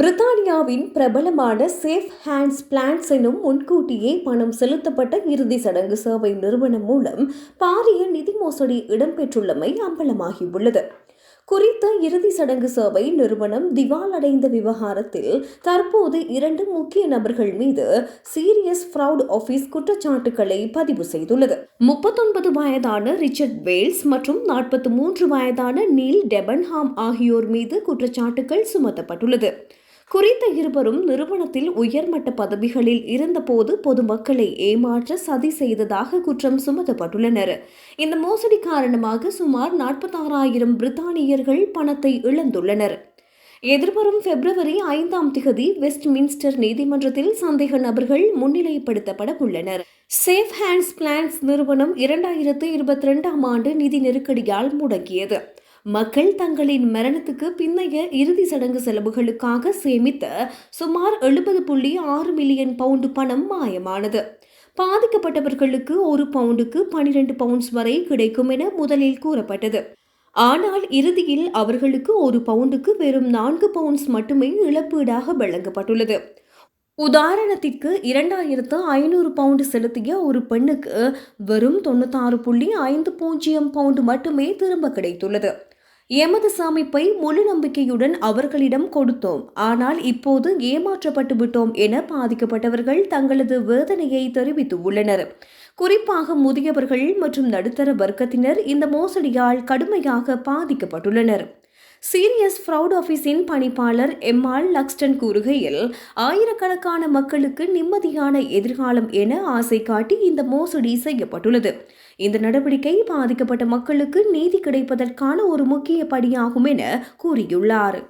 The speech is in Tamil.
பிரித்தானியாவின் பிரபலமான சேஃப் ஹேண்ட்ஸ் பிளான்ஸ் எனும் முன்கூட்டியே பணம் செலுத்தப்பட்ட இறுதி சடங்கு சேவை நிறுவனம் மூலம் பாரிய நிதி மோசடி இடம்பெற்றுள்ளமை அம்பலமாகியுள்ளது. குறித்த இறுதி சடங்கு சேவை நிறுவனம் திவாலடைந்த விவகாரத்தில் தற்போது இரண்டு முக்கிய நபர்கள் மீது சீரியஸ் ஃப்ரவுட் ஆஃபீஸ் குற்றச்சாட்டுகளை பதிவு செய்துள்ளது. முப்பத்தொன்பது வயதான ரிச்சர்ட் வேல்ஸ் மற்றும் நாற்பத்தி மூன்று வயதான நீல் டெபன்ஹாம் ஆகியோர் மீது குற்றச்சாட்டுகள் சுமத்தப்பட்டுள்ளது. குறித்த இருவரும் நிறுவனத்தில் உயர்மட்ட பதவிகளில் இருந்தபோது பொதுமக்களை ஏமாற்ற சதி செய்ததாக குற்றம் சுமத்தப்பட்டுள்ளனர். இந்த மோசடி காரணமாக சுமார் நாற்பத்தாறாயிரம் பிரித்தானியர்கள் பணத்தை இழந்துள்ளனர். எதிர்வரும் பிப்ரவரி ஐந்தாம் திகதி வெஸ்ட்மின்ஸ்டர் நீதிமன்றத்தில் சந்தேக நபர்கள் முன்னிலைப்படுத்தப்பட உள்ளனர். சேஃப் ஹேண்ட்ஸ் பிளான்ஸ் நிறுவனம் இரண்டாயிரத்து இருபத்தி ரெண்டாம் ஆண்டு நிதி நெருக்கடியால் முடங்கியது. மக்கள் தங்களின் மரணத்துக்கு பிந்தைய இறுதி சடங்கு செலவுகளுக்காக சேமித்த சுமார் எழுபது புள்ளி ஆறு மில்லியன் பவுண்டு பணம் மாயமானது. பாதிக்கப்பட்டவர்களுக்கு ஒரு பவுண்டுக்கு பனிரெண்டு பவுண்ட்ஸ் வரை கிடைக்கும் என முதலில் கூறப்பட்டது. ஆனால் இறுதியில் அவர்களுக்கு ஒரு பவுண்டுக்கு வெறும் நான்கு பவுண்ட்ஸ் மட்டுமே இழப்பீடாக வழங்கப்பட்டுள்ளது. உதாரணத்திற்கு இரண்டாயிரத்து ஐநூறு பவுண்டு செலுத்திய ஒரு பெண்ணுக்கு வெறும் தொண்ணூத்தாறு புள்ளி ஐந்து பூஜ்ஜியம் பவுண்டு மட்டுமே திரும்ப கிடைத்துள்ளது. எமது சமைப்பை முழு நம்பிக்கையுடன் அவர்களிடம் கொடுத்தோம். ஆனால் இப்போது ஏமாற்றப்பட்டு விட்டோம் என பாதிக்கப்பட்டவர்கள் தங்களது வேதனையை தெரிவித்துள்ளனர் குறிப்பாக முதியவர்கள் மற்றும் நடுத்தர வர்க்கத்தினர் இந்த மோசடியால் கடுமையாக பாதிக்கப்பட்டுள்ளனர். சீரியஸ் ஃப்ரவுட் ஆஃபீஸின் பணிப்பாளர் எம்ஆல் லக்ஸ்டன் கூறுகையில் ஆயிரக்கணக்கான மக்களுக்கு நிம்மதியான எதிர்காலம் என ஆசை காட்டி இந்த மோசடி செய்யப்பட்டுள்ளது. இந்த நடவடிக்கை பாதிக்கப்பட்ட மக்களுக்கு நீதி கிடைப்பதற்கான ஒரு முக்கிய படியாகும் என கூறியுள்ளார்.